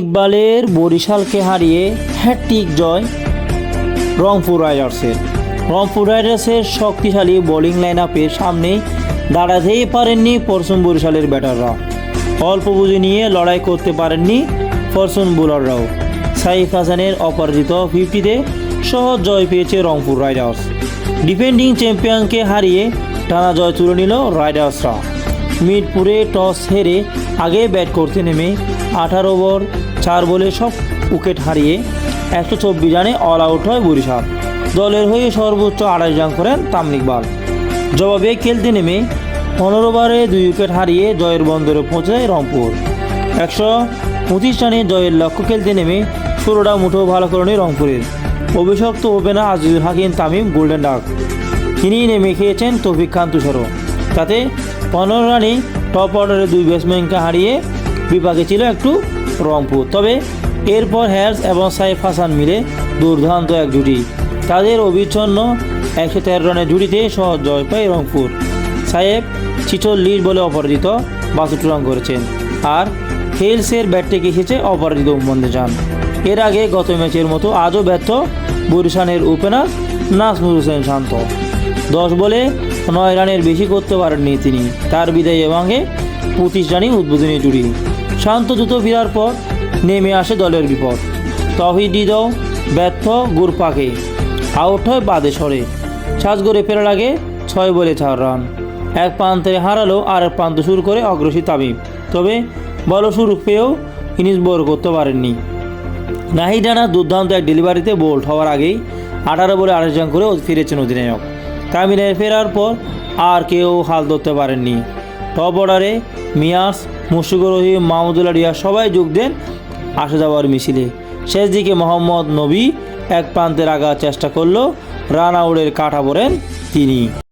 ইকবালের বরিশালকে হারিয়ে হ্যাট্রিক জয় রংপুর রাইডার্সের। রংপুর রাইডার্সের শক্তিশালী বোলিং লাইন আপের সামনে দাঁড়াতেই পারেননি পরশুম বরিশালের ব্যাটাররা। অল্প পুঁজি নিয়ে লড়াই করতে পারেননি ফরচুন বোলাররাও। সাইফ হাসানের অপরাজিত ফিফটিতে সহজ জয় পেয়েছে রংপুর রাইডার্স। ডিফেন্ডিং চ্যাম্পিয়নকে হারিয়ে টানা জয় তুলে নিল রাইডার্সরা। মিরপুরে টস হেরে আগে ব্যাট করতে নেমে আঠারো ওভার, চার বলে সব উইকেট হারিয়ে একশো চব্বিশ রানে অল আউট হয় বরিশাল। দলের হয়ে সর্বোচ্চ আড়াইশ রান করেন তামিম ইকবাল। জবাবে খেলতে নেমে পনেরো ওভারে দুই উইকেট হারিয়ে জয়ের বন্দরে পৌঁছায় রংপুর। একশো পঁচিশ রানে জয়ের লক্ষ্য খেলতে নেমে ষোলোটা মুঠো ভালো করেনি রংপুরের। অভিষক্ত opener Azizul Hakim Tamim, golden duck. তিনি নেমে খেয়েছেন তৌফিক খান তুষারও। তাতে পনেরো রানে টপ অর্ডারে দুই ব্যাটসম্যানকে হারিয়ে বিপাকে ছিল একটু রংপুর। তবে এরপর হ্যার্স এবং সাইফ হাসান মিলে দুর্দান্ত এক জুটি। তাদের অবিচ্ছন্ন একশো তেরো রানের জুটিতে সহজ জয় পায় রংপুর। সাহেব ছিচল্লিশ বলে অপরাজিত বাষট্টি রান করেছেন। আর হেলসের ব্যাট থেকে এসেছে? অপরাজিত উম্মন্দে যান এর আগে গত ম্যাচের মতো আজও ব্যর্থ বরিশানের ওপেনার নাজমুল হোসেন শান্ত। দশ বলে নয় রানের বেশি করতে পারেননি তিনি। তার বিদায়ী ভাঙে পঁচিশ রানই উদ্বোধনী জুড়ি শান্ত দ্রুত ফেরার পর নেমে আসে দলের বিপদ। তহিদ হৃদয় ব্যর্থ গুরপাকে। আউট হয় বাদে সরে। সাজগড়ে ফেরার আগে ছয় বলে চার রান। এক প্রান্তে হারালো আর এক প্রান্ত শুরু করে অগ্রসী তামিম। তবে বড় শুরু পেয়েও ইনিংস বোর করতে পারেননি। নাহিদ রানা দুর্দান্ত এক ডেলিভারিতে বোল্ড হওয়ার আগেই আঠারো বলে আঠাশ রান করে ফিরেছেন অধিনায়ক। তামিমের ফেরার পর আর কেউ হাল ধরতে পারেননি। টপ অর্ডারে মিয়াস, মুশফিকুর রহিম, মাহমুদুল্লাহ রিয়া সবাই যোগ দেন আসা যাওয়ার মিছিলে। শেষ দিকে মোহাম্মদ নবী এক প্রান্তে রাখার চেষ্টা করল রানাউড়ের কাঠা পড়েন তিনি।